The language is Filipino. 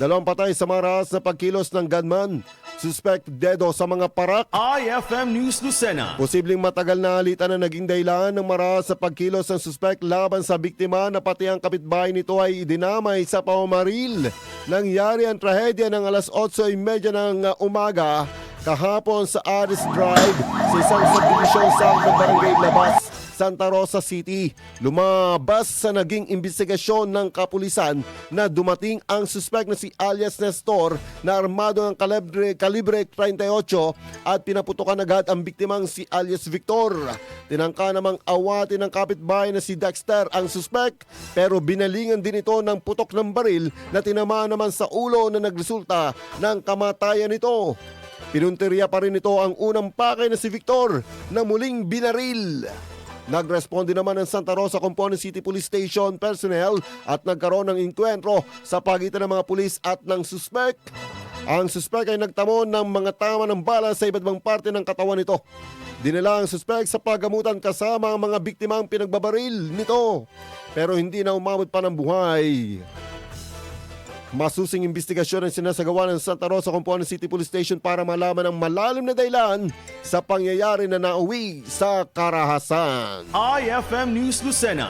Dalawang patay sa maras na pagkilos ng gunman. Suspect dedo sa mga parak. IFM News Lucena. Posibleng matagal na alitan na naging dahilan ng maras sa pagkilos ng suspect laban sa biktima na pati ang kapitbahay nito ay dinamay sa pamamaril. Nangyari ang trahedya ng alas 8.30 ng uh, umaga kahapon sa Aris Drive sa isang subdivision sa Barangay Labas. Santa Rosa City. Lumabas sa naging investigasyon ng kapulisan na dumating ang suspect na si alias Nestor na armado ng kalibre, kalibre 38 at pinaputukan agad ang biktimang si alias Victor. Tinangka namang awatin ng kapitbahay na si Dexter ang suspect pero binalingan din ito ng putok ng baril na tinamaan naman sa ulo na nagresulta ng kamatayan nito. Pinunteriya pa rin ito ang unang pakay na si Victor na muling binaril. Nagresponde naman ng Santa Rosa Component City Police Station personnel at nagkaroon ng inkwentro sa pagitan ng mga pulis at ng suspect. Ang suspect ay nagtamo ng mga tama ng bala sa iba't ibang parte ng katawan nito. Dinala ang suspect sa pagamutan kasama ang mga biktimang pinagbabaril nito. Pero hindi na umabot pa ng buhay. Masusing investigasyon ang sinasagawa ng Santa Rosa Component City Police Station para malaman ang malalim na dahilan sa pangyayari na nauwi sa karahasan. IFM News Lucena.